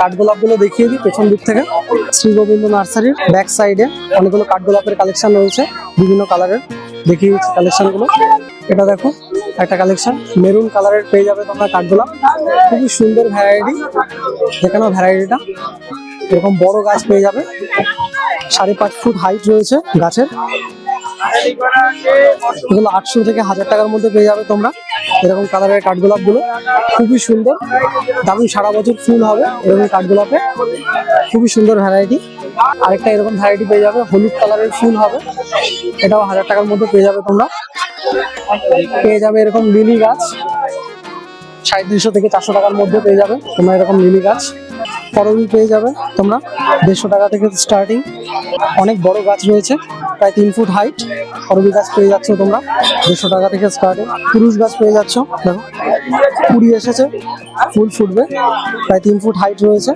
কাঠগোলাপগুলো দেখিয়ে দিই পেছন দিক থেকে। শ্রী গোবিন্দ নার্সারির ব্যাক সাইডে অনেকগুলো কাঠগোলাপের কালেকশন রয়েছে, বিভিন্ন কালারের দেখিয়ে দিচ্ছি কালেকশনগুলো এটা দেখো, একটা কালেকশন মেরুন কালারের পেয়ে যাবে তোমরা কাঠগোলাপ। খুবই সুন্দর ভ্যারাইটি দেখে নাও ভ্যারাইটিটা এরকম বড় গাছ পেয়ে যাবে। সাড়ে পাঁচ ফুট হাইট রয়েছে গাছের। এগুলো আটশো থেকে হাজার টাকার মধ্যে পেয়ে যাবে তোমরা। এরকম কালারের কাঠগোলাপগুলো খুবই সুন্দর। দারুণ সারা বছর ফুল হবে এরকম কাঠগোলাপে। খুবই সুন্দর ভ্যারাইটি আরেকটা এরকম ভ্যারাইটি পেয়ে যাবে, হলুদ কালারের ফুল হবে। এটাও হাজার টাকার মধ্যে পেয়ে যাবে তোমরা। পেয়ে যাবে এরকম লিলি গাছ। সাড়ে তিনশো থেকে চারশো টাকার মধ্যে পেয়ে যাবে তোমরা এরকম লিলি গাছ। করবি পেয়ে যাবে তোমরা। দেড়শো টাকা থেকে স্টার্টিং অনেক বড় গাছ রয়েছে, প্রায় তিন ফুট হাইট করবি গাছ পেয়ে যাচ্ছ তোমরা, দেড়শো টাকা থেকে স্টার্টিং পুরুষ গাছ পেয়ে যাচ্ছ, দেখো। কুড়ি এসেছে, ফুল ফুটবে, প্রায় তিন ফুট হাইট রয়েছে।